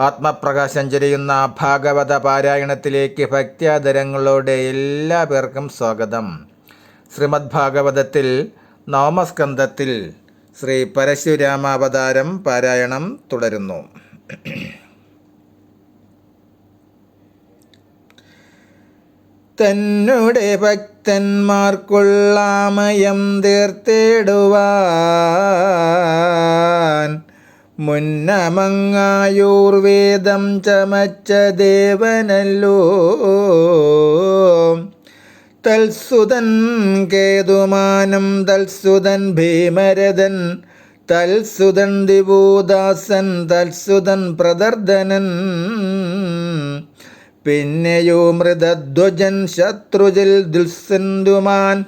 ആത്മപ്രകാശം ചൊരിയുന്ന ഭാഗവത പാരായണത്തിലേക്ക് ഭക്ത്യാദരങ്ങളോടെ എല്ലാ പേർക്കും സ്വാഗതം. ശ്രീമദ് ഭാഗവതത്തിൽ നവമസ്കന്ധത്തിൽ ശ്രീ പരശുരാമാവതാരം പാരായണം തുടരുന്നു. തന്നുടെ ഭക്തന്മാർക്കുള്ളാമയം തീർത്തിടുവാൻ മുന്നമങ്ങായൂർവേദം ചമച്ച ദേവനല്ലോ. തൽസുതൻ കേതുമാനം തൽസുതൻ ഭീമരഥൻ തൽസുതൻ ദിവൂദാസൻ തൽസുതൻ പ്രദർദനൻ. പിന്നെയോ മൃതധ്വജൻ ശത്രുജിൽ ദുൽസന്ധുമാൻ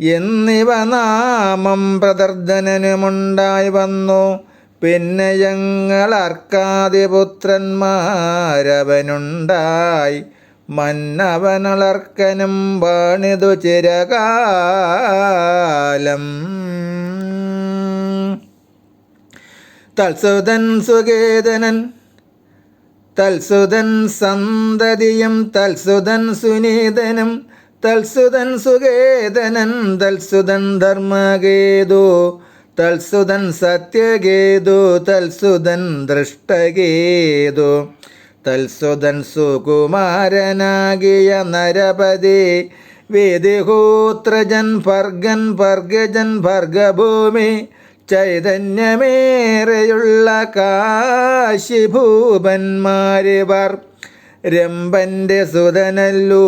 എന്നിവ നാമം പ്രദർദനനുമുണ്ടായി വന്നു. പിന്നെ ഞങ്ങൾ അർക്കാദിപുത്രന്മാരവനുണ്ടായി മന്നവനളർക്കനും വാണിതു ചിരകാലം. തൽസുതൻ സുഖേതനൻ തൽസുതൻ സന്തതിയും തൽസുതൻ സുനീതനും തൽസുതൻ സുഗേതനൻ തൽസുതൻ ധർമ്മഗേതു തൽസുതൻ സത്യഗേതു തൽസുതൻ ദൃഷ്ടഗേതു തൽസുതൻ സുകുമാരനാകിയ നരപതി വേദിഹൂത്രജൻ ഭർഗൻ ഭർഗജൻ ഭർഗഭൂമി ചൈതന്യമേറെയുള്ള കാശിഭൂപന്മാരിവർ. രമ്പന്റെ സുതനല്ലോ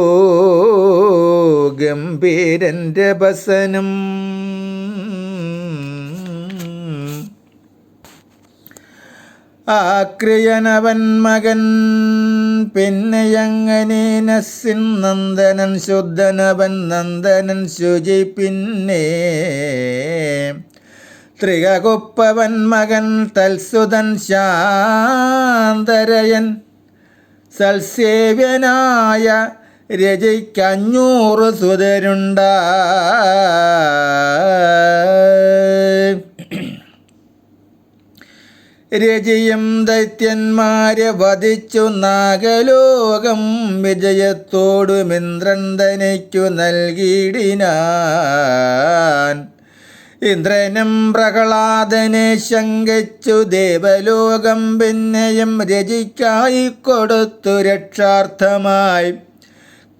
ഗംഭീരന്റെ ബസനും. ആക്രിയനവൻ മകൻ പിന്നെയങ്ങനെ നസ്സിൻ നന്ദനൻ ശുദ്ധനവൻ നന്ദനൻ ശുചി പിന്നെ. ത്രികകുപ്പവൻ മകൻ തൽസുതൻ ശാന്തരയൻ സൽസേവ്യനായ രചയ്ക്കഞ്ഞൂറ് സുതരുണ്ട. രചിയും ദൈത്യന്മാരെ വധിച്ചു നാഗലോകം വിജയത്തോടുമിന്ദ്രൻ തനിക്കു നൽകിയിടിനാൻ. ഇന്ദ്രനും പ്രഹ്ലാദനെ ശങ്കിച്ചു ദേവലോകം പിന്നെയും രചിക്കായി കൊടുത്തു രക്ഷാർത്ഥമായി.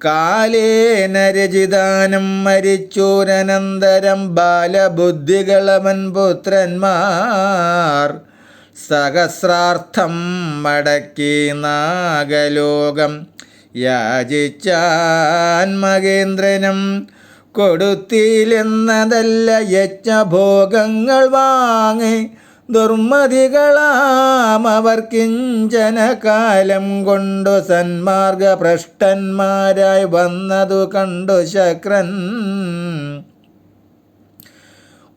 കാലേന രചിതാനം മരിച്ചൂരനന്തരം ബാലബുദ്ധികളവൻ പുത്രന്മാർ. സഹസ്രാർത്ഥം മടക്കി നാഗലോകം യാചിച്ചാൻ മകേന്ദ്രനും കൊടുത്തില്ലെന്നതല്ല യജ്ഞഭോഗങ്ങൾ വാങ്ങി. ദുർമതികളാം അവർ കിഞ്ചന കാലം കൊണ്ടു സന്മാർഗഭ്രഷ്ടന്മാരായി വന്നതു കണ്ടു ശക്രൻ.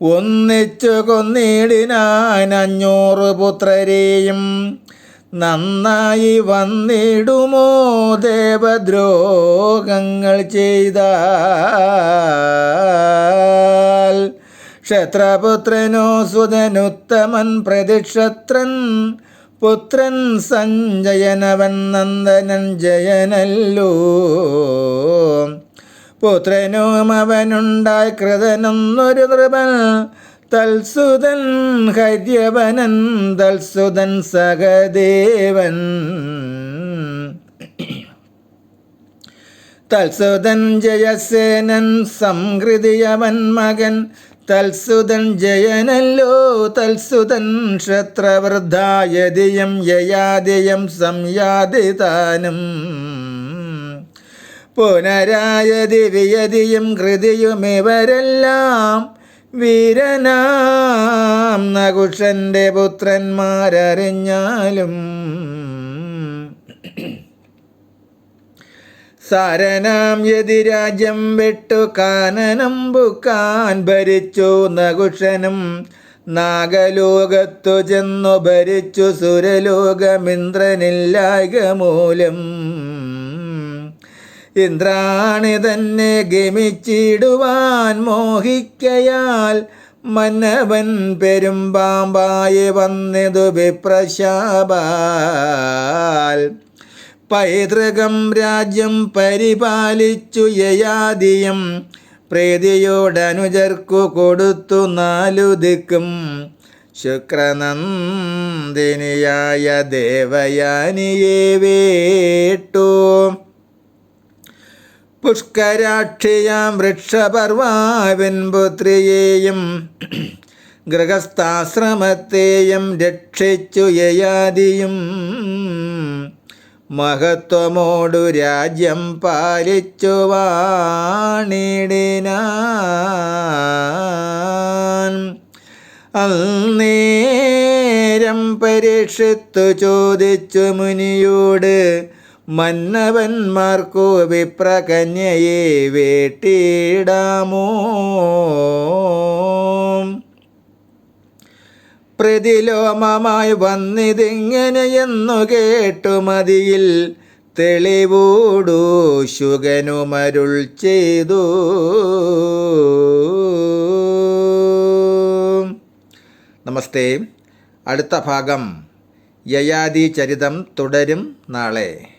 ഒന്നിച്ചു കൊന്നിടിനാൻ അഞ്ഞൂറ് പുത്രരെയും നന്നായി വന്നിടുമോ ദേവദ്രോഹങ്ങൾ ചെയ്ത ക്ഷത്രപുത്രനോ സുതനുത്തമൻ പ്രതിക്ഷത്രൻ പുത്രൻ സഞ്ജയനവൻ നന്ദനൻ ജയനല്ലോ. പുത്രനും അവനുണ്ടായി കൃതനൊന്നൊരു നൃപൻ തൽസുതൻ ഹര്യവനൻ തൽസുതൻ സഹദേവൻ. തൽസുതൻ ജയസേനൻ സംഹൃതിയവൻ മകൻ. തൽസുതൻ ജയനല്ലോ തൽസുതൻ ക്ഷത്രവൃദ്ധായതിയം യയാതിയം സംയാതിതാനും. പുനരായതി വിയതിയും കൃതിയുമിവരെല്ലാം വീരനാം നകുഷന്റെ പുത്രന്മാരറിഞ്ഞാലും സാരനാം യതിരാജ്യം വിട്ടു കാനനം ബുക്കാൻ ഭരിച്ചു നകുഷനും നാഗലോകത്തു ചെന്നു ഭരിച്ചു സുരലോകമിന്ദ്രനില്ലായക മൂലം. ഇന്ദ്രാണി തന്നെ ഗമിച്ചിടുവാൻ മോഹിക്കയാൽ മന്നവൻ പെരുമ്പാമ്പായി വന്നതു വിപ്രശാപാൽ. പൈതൃകം രാജ്യം പരിപാലിച്ചു യയാദിയം പ്രീതിയോടനുജർക്കു കൊടുത്തു നാലു ദിക്കും. ശുക്രനന്ദിനിയായ ദേവയാനിയെ വേട്ടു. പുഷ്കരാക്ഷിയാം വൃക്ഷപർവാവിൻ പുത്രിയെയും ഗൃഹസ്ഥാശ്രമത്തെയും രക്ഷിച്ചു യയാദിയും മഹത്വമോടു രാജ്യം പാലിച്ചു വാണിടിനാൻ. അന്നേരം പരീക്ഷിത്തു ചോദിച്ചു മുനിയോട് മന്നവന്മാർക്കു വിപ്രകന്യയെ വേട്ടിയിടാമോ? പ്രതിലോമമായി വന്നിതിങ്ങനെയെന്നു കേട്ടു മതിയിൽ തെളിവോടു ശുഗനുമരുൾ ചെയ്തു. നമസ്തേ. അടുത്ത ഭാഗം യയാദി ചരിതം തുടരും നാളെ.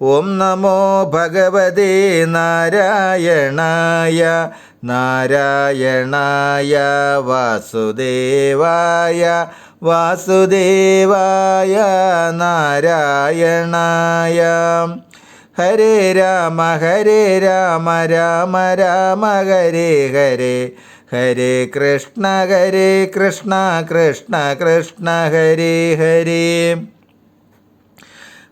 ഓം നമോ ഭഗവതേ നാരായണായ നാരായണായ വാസുദേവായ വാസുദേവായ നാരായണായ. ഹരേ രാമ ഹരേ രാമ രാമ രാമ ഹരേ ഹരേ. ഹരേ കൃഷ്ണ ഹരേ കൃഷ്ണ കൃഷ്ണ കൃഷ്ണ ഹരേ ഹരേ.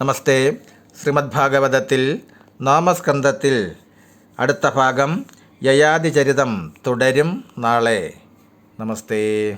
നമസ്തേ. ശ്രീമദ് ഭാഗവതത്തിൽ നാമസ്കന്ധത്തിൽ അടുത്ത ഭാഗം യയാതിചരിതം തുടരും നാളെ. നമസ്തേ.